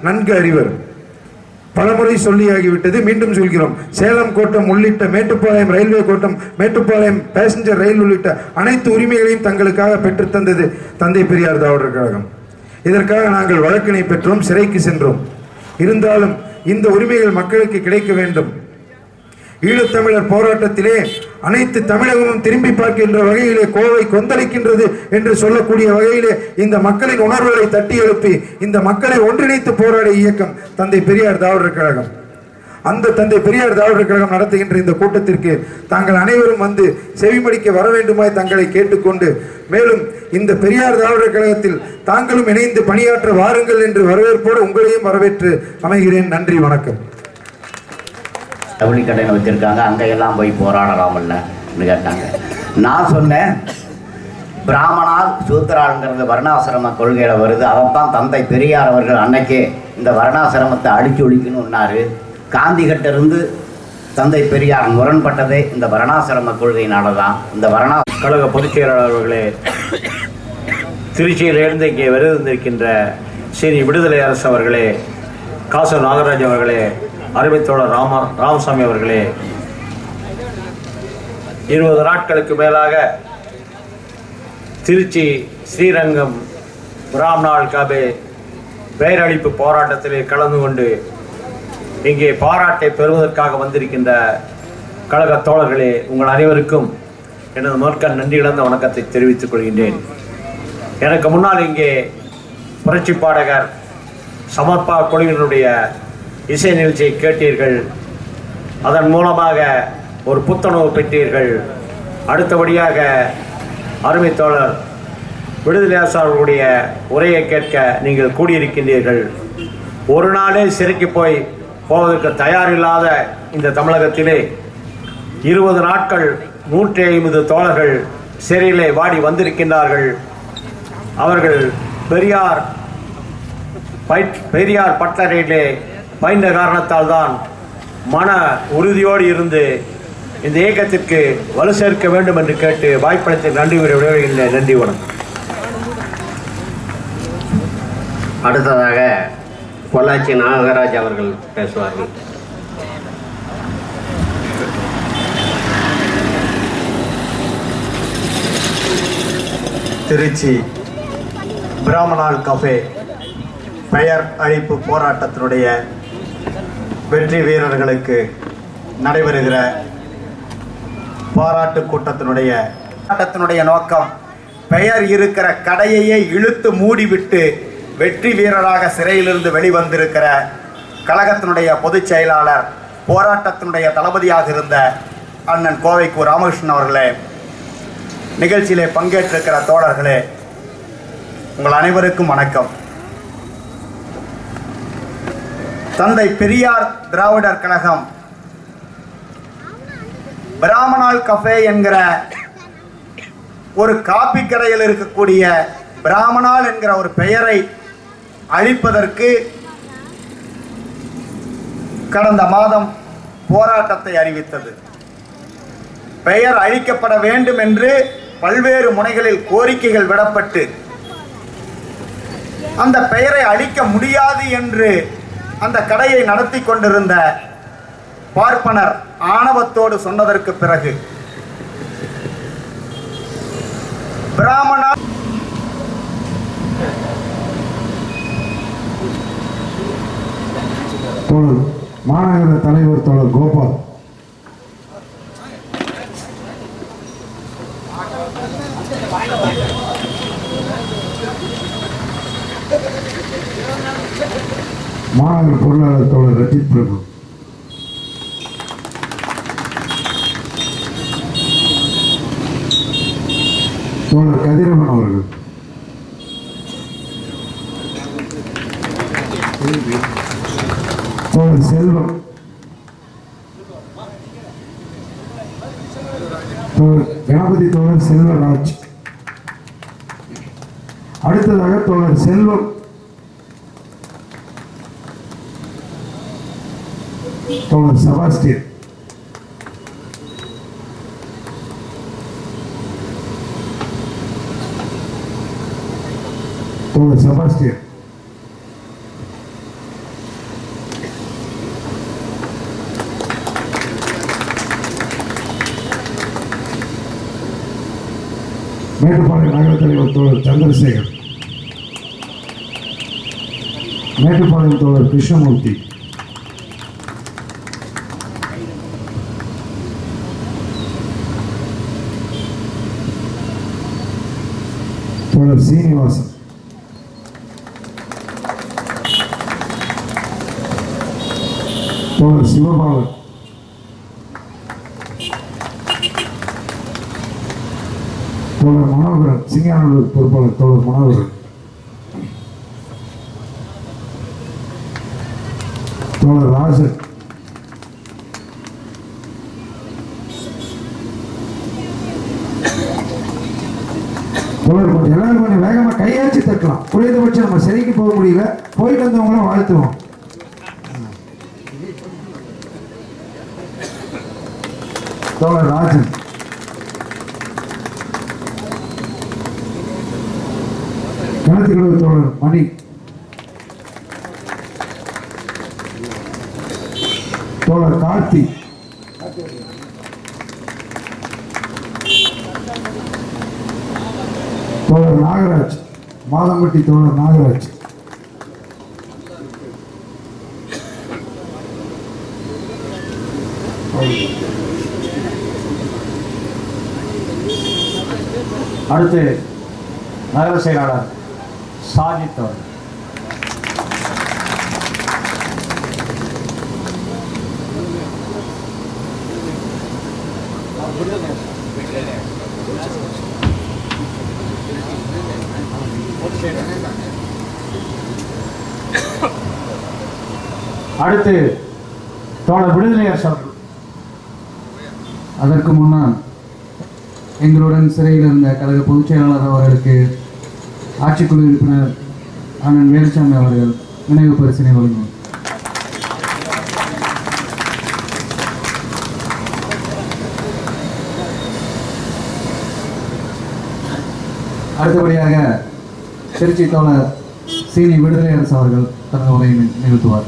நன்கு அறிவர். பலமுறை சொல்லியாகிவிட்டது மீண்டும் சொல்கிறோம். சேலம் கோட்டம் உள்ளிட்ட மேட்டுப்பாளையம் ரயில்வே கோட்டம் மேட்டுப்பாளையம் பேசஞ்சர் ரயில் உள்ளிட்ட அனைத்து உரிமைகளையும் தங்களுக்காக பெற்றுத்தந்தது தந்தை பெரியார் திராவிடர் கழகம். இதற்காக நாங்கள் வழக்கினை பெற்றோம் சிறைக்கு சென்றோம். இருந்தாலும் இந்த உரிமைகள் மக்களுக்கு கிடைக்க வேண்டும். ஈழத்தமிழர் போராட்டத்திலே அனைத்து தமிழகமும் திரும்பி பார்க்கின்ற வகையிலே கோவை கொந்தளிக்கின்றது என்று சொல்லக்கூடிய வகையிலே இந்த மக்களின் உணர்வுகளை தட்டி எழுப்பி இந்த மக்களை ஒன்றிணைத்து போராடிய இயக்கம் தந்தை பெரியார் திராவிடர் கழகம். அந்த தந்தை பெரியார் திராவிடர் கழகம் நடத்துகின்ற இந்த கூட்டத்திற்கு தாங்கள் அனைவரும் வந்து செவிமடிக்க வர வேண்டுமாய் தங்களை கேட்டுக்கொண்டு மேலும் இந்த பெரியார் திராவிடர் கழகத்தில் தாங்களும் இணைந்து பணியாற்ற வாருங்கள் என்று வரவேற்போடு உங்களையும் வரவேற்று அமைகிறேன். நன்றி வணக்கம். ஜவுளி கடையில் வச்சுருக்காங்க. அங்கெல்லாம் போய் போராடலாமல்லன்னு கேட்டாங்க. நான் சொன்னேன் பிராமணால் சூத்திராளுங்கிறது வர்ணாசிரம கொள்கையில் வருது. அதைத்தான் தந்தை பெரியார் அவர்கள் அன்னைக்கே இந்த வர்ணாசிரமத்தை அடிச்சு ஒழிக்கணும்னாரு காந்தி தந்தை பெரியார் முரண்பட்டதே இந்த வர்ணாசிரம கொள்கையினால தான் இந்த வர்ணா கழக பொதுச் செயலாளர் திருச்சியிலிருந்து இங்கே விருந்திருக்கின்ற ஸ்ரீ விடுதலை அரசு அவர்களே காசு நாகராஜ் அவர்களே அறிவித்தோழர் ராமா ராமசாமி அவர்களே இருபது நாட்களுக்கு மேலாக திருச்சி ஸ்ரீரங்கம் பிராம்நாள் காபே பெயரழிப்பு போராட்டத்திலே கலந்து கொண்டு இங்கே பாராட்டை பெறுவதற்காக வந்திருக்கின்ற கழக தோழர்களே உங்கள் அனைவருக்கும் எனது முதற்கண் நன்றி இழந்த வணக்கத்தை தெரிவித்துக் கொள்கின்றேன். எனக்கு முன்னால் இங்கே புரட்சி பாடகர் சமர்ப்பா குழுவினுடைய இசை நிகழ்ச்சியை கேட்டீர்கள். அதன் மூலமாக ஒரு புத்துணர்வு பெற்றீர்கள். அடுத்தபடியாக அருமை தோழர் விடுதலை அவர்களுடைய உரையை கேட்க நீங்கள் கூடியிருக்கின்றீர்கள். ஒரு நாளே சிறைக்கு போய் போவதற்கு தயாரில்லாத இந்த தமிழகத்திலே இருபது நாட்கள் நூற்றி ஐம்பது தோழர்கள் சிறையிலே வாடி வந்திருக்கின்றார்கள். அவர்கள் பெரியார் பயிற் பெரியார் பட்டறையிலே பயின்ற காரணத்தால் தான் மன உறுதியோடு இருந்து இந்த இயக்கத்திற்கு வலு சேர்க்க வேண்டும் என்று கேட்டு வாய்ப்பளித்த நன்றி உரை விடைபெறுகின்றேன் நன்றி வணக்கம். அடுத்ததாக பொள்ளாச்சி நாகராஜ் அவர்கள் பேசுவார்கள். திருச்சி பிராமணால் கஃபே பெயர் அழிப்பு போராட்டத்தினுடைய வெற்றி வீரர்களுக்கு நடைபெறுகிற பாராட்டு கூட்டத்தினுடைய போராட்டத்தினுடைய நோக்கம் பெயர் இருக்கிற கடையையே இழுத்து மூடிவிட்டு வெற்றி வீரராக சிறையிலிருந்து வெளிவந்திருக்கிற கழகத்தினுடைய பொதுச் செயலாளர் போராட்டத்தினுடைய தளபதியாக இருந்த அண்ணன் கோவைக்கு ராமகிருஷ்ணன் அவர்களே நிகழ்ச்சியிலே பங்கேற்றிருக்கிற தோழர்களே உங்கள் அனைவருக்கும் வணக்கம். தந்தை பெரியார் திராவிடர் கழகம். பிராமணால் கஃபே என்கிற ஒரு காப்பி கடையில் இருக்கக்கூடிய பிராமணால் என்கிற ஒரு பெயரை அழிப்பதற்கு கடந்த மாதம் போராட்டத்தை அறிவித்தது. பெயர் அழிக்கப்பட வேண்டும் என்று பல்வேறு முனைகளில் கோரிக்கைகள் விடப்பட்டு அந்த பெயரை அழிக்க முடியாது என்று அந்த கடையை நடத்தி கொண்டிருந்த பார்ப்பனர் ஆணவத்தோடு சொன்னதற்கு பிறகு பிராமணா தோழர் மாநகர தலைவர் தோழர் கோபால். மாநகர பொருளாளர் தோழர் ரஜித் பிரபு. தோழர் கதிரவன் அவர்கள். தோழர் செல்வம். கணபதி தோழர் செல்வராஜ். அடுத்ததாக தோழர் செல்வம். தோழர் செபாஸ்டியன் தோழர் செபாஸ்டியன் மேட்டுப்பாளைய நகர தலைவர் தோழர் சந்திரசேகர். மேட்டுப்பாளையம் தோழர் கிருஷ்ணமூர்த்தி. தோழர் சீனிவாசன் தோழர் சிவபாலன் தோழர் மனோகரன் சிங்கானூர் பொறுப்பாளர் தோழர் மனோகரன் தோழர் ராஜன் கையடிச்சு குறைந்தபட்சம் நம்ம சிறைக்கு போக முடியல. போயிட்டு வந்தவங்களும் வாழ்த்துவோம். தோழர் ராஜன். கணத்திலுள்ள தோழர் மணி. தோழர் கார்த்தி. தோழர் நாகராஜ். மாதம்பட்டி தோழர் நாகராஜ். அடுத்து நகர செயலாளர் சாஜித் அவர்கள். அடுத்து தோழர் விடுதலை அரசு அவர்கள் அதற்கு முன்னால் எங்களுடன் சிறையில் இருந்த கழக பொதுச் செயலாளர் அவர்களுக்கு ஆட்சிக்குழு உறுப்பினர் அண்ணன் வேலுசாமி அவர்கள் நினைவு பரிசினை வழங்கும் அடுத்தபடியாக திருச்சி தோழர் சீனி விடுதலை அரசு அவர்கள் தனது உரையை நிகழ்த்துவார்